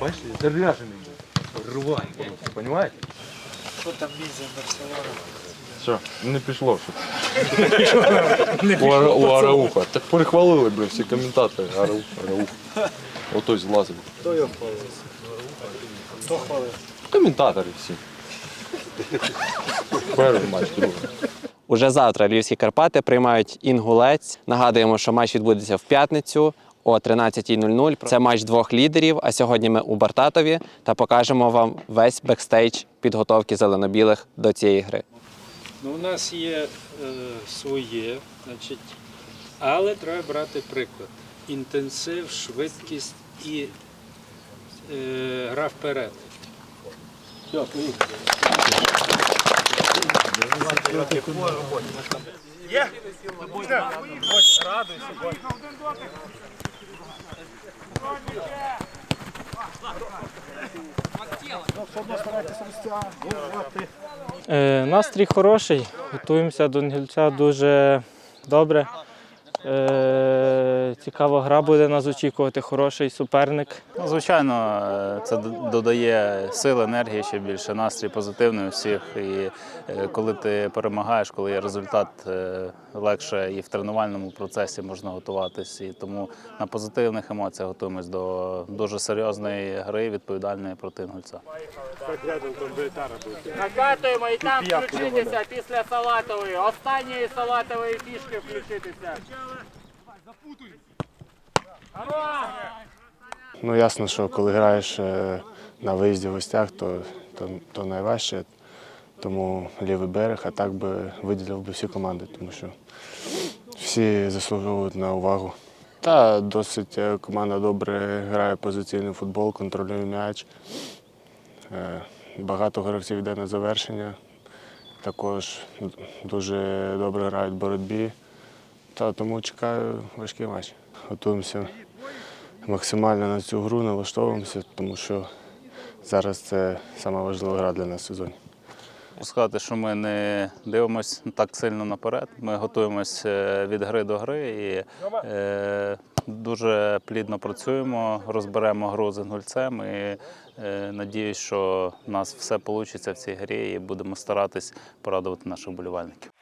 Бачите, заряженный. Рвай просто, понимаете? Що там мізя Барселона? Все, не пішло. Що. у, у Арауха. Так перехвалили, блін, всі коментатори. Араух, Араух. Отой злазив. Хто його хвалив? Хто хвалив? Коментатори всі. Перший матч, другий. Уже завтра Львівські Карпати приймають інгулець. Нагадуємо, що матч відбудеться в п'ятницю о 13.00. Це матч двох лідерів. А сьогодні ми у Бартатові та покажемо вам весь бекстейдж підготовки зелено-білих до цієї гри. Ну, у нас є е, своє, значить, але треба брати приклад. Інтенсив, швидкість і е, гра вперед. Е, настрій хороший, готуємося до Інгульця дуже добре. Е, цікава гра буде нас очікувати, хороший суперник. Ну, звичайно, е, це додає сил, енергії ще більше, настрій позитивний у всіх. І е, коли ти перемагаєш, коли є результат, легше і в тренувальному процесі можна готуватись. І тому на позитивних емоціях готуємось до дуже серйозної гри, відповідальної проти інгульця. Накатуємо і там включитися після салатової. Останньої салатової фішки включитися. Ну, ясно, що коли граєш е, на виїзді в гостях, то, то, то найважче. Тому лівий берег, а так би виділив би всі команди, тому що всі заслуговують на увагу. Та досить е, команда добре грає позиційний футбол, контролює м'яч. Е, Багато гравців йде на завершення. Також дуже добре грають в боротьбі. Та тому чекаю важкий матч. Готуємося максимально на цю гру, налаштовуємося, тому що зараз це сама важлива гра для нас в сезоні. Сказати, що ми не дивимося так сильно наперед. Ми готуємося від гри до гри і е, дуже плідно працюємо, розберемо гру з інгульцем. І е, надіюсь, що у нас все вийде в цій грі і будемо старатись порадувати наших болівальників.